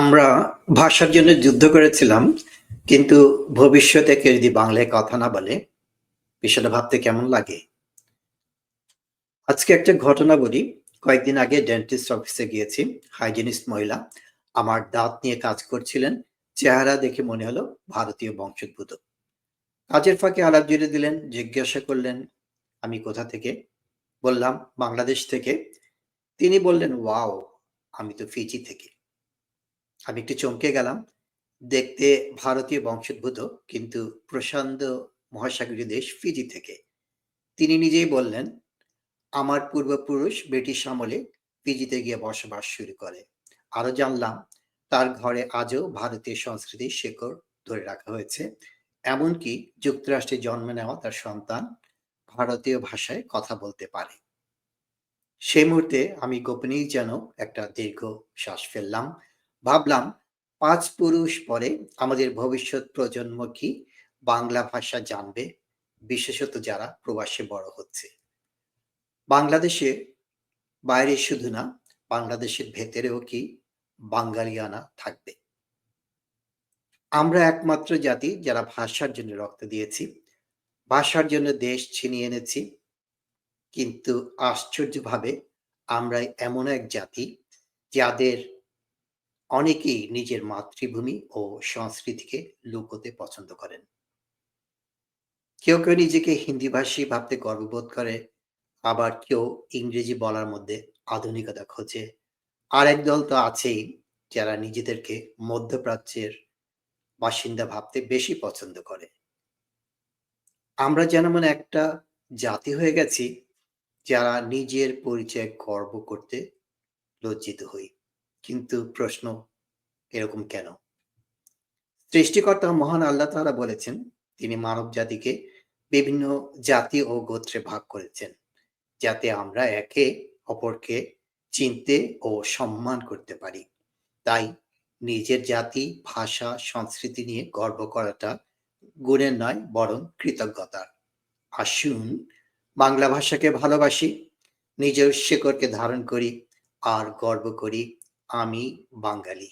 আমরা ভাষার জন্য যুদ্ধ করেছিলাম, কিন্তু ভবিষ্যতে কেউ যদি বাংলায় কথা না বলে, বিষয়টা ভাবতে কেমন লাগে? আজকে একটা ঘটনা বলি। কয়েকদিন আগে ডেন্টিস্ট অফিসে গিয়েছি হাইজিনিস্ট মহিলা। আমার দাঁত নিয়ে কাজ করছিলেন, চেহারা দেখে মনে হলো ভারতীয় বংশোদ্ভূত। কাজের ফাঁকে আলাপ জুড়ে দিলেন, জিজ্ঞাসা করলেন, আমি কোথা থেকে? বললাম, বাংলাদেশ থেকে। তিনি বললেন, ওয়াও, আমি তো ফিজি থেকে। আমি একটু চমকে গেলাম। দেখতে ভারতীয় বংশোদ্ভূত, কিন্তু প্রশান্ত মহাসাগরীয় দেশ ফিজি থেকে। তিনি নিজেই বললেন, আমার পূর্বপুরুষ ব্রিটিশ আমলে ফিজিতে গিয়ে বসবাস শুরু করে। আরও জানলাম, তার ঘরে আজও ভারতীয় সংস্কৃতির শেকড় ধরে রাখা হয়েছে। এমনকি যুক্তরাষ্ট্রে জন্ম নেওয়া তার সন্তান ভারতীয় ভাষায় কথা বলতে পারে। সেই মুহূর্তে আমি গোপনেই যেন একটা দীর্ঘ শ্বাস ফেললাম। ভাবলাম পাঁচ পুরুষ পরে আমাদের ভবিষ্যৎ প্রজন্ম কি বাংলা ভাষা জানবে, বিশেষত যারা প্রবাসে বড় হচ্ছে। বাংলাদেশে বাইরে শুধু না, বাংলাদেশের ভেতরেও কি বাঙালিয়ানা থাকবে? আমরা একমাত্র জাতি যারা ভাষার জন্য রক্ত দিয়েছি, ভাষার জন্য দেশ ছিনিয়ে এনেছি, কিন্তু আশ্চর্যভাবে আমরা এমন এক জাতি যাদের অনেকেই নিজের মাতৃভূমি ও সংস্কৃতিকে লুকোতে পছন্দ করেন। কেউ কেউ নিজেকে হিন্দিভাষী ভাবতে গর্ববোধ করে, আবার কেউ ইংরেজি বলার মধ্যে আধুনিকতা খোঁজে। আর দল তো আছেই যারা নিজেদেরকে মধ্যপ্রাচ্যের বাসিন্দা ভাবতে বেশি পছন্দ করে। আমরা যেন মানে একটা জাতি হয়ে গেছি, যারা নিজের পরিচয় গর্ব করতে লজ্জিত হই। কিন্তু প্রশ্ন এরকম কেন? সৃষ্টিকর্তা মহান আল্লাহ তারা বলেছেন, তিনি মানব জাতিকে বিভিন্ন জাতি ও গোত্রে ভাগ করেছেন, যাতে আমরা একে অপরকে চিনতে ও সম্মান করতে পারি। তাই নিজের জাতি, ভাষা, সংস্কৃতি নিয়ে গর্ব করাটা গুণের নয়, বরং কৃতজ্ঞতার। আসুন বাংলা ভাষাকে ভালোবাসি, নিজের শেকড়কে ধারণ করি, আর গর্ব করি আমি বাঙালি।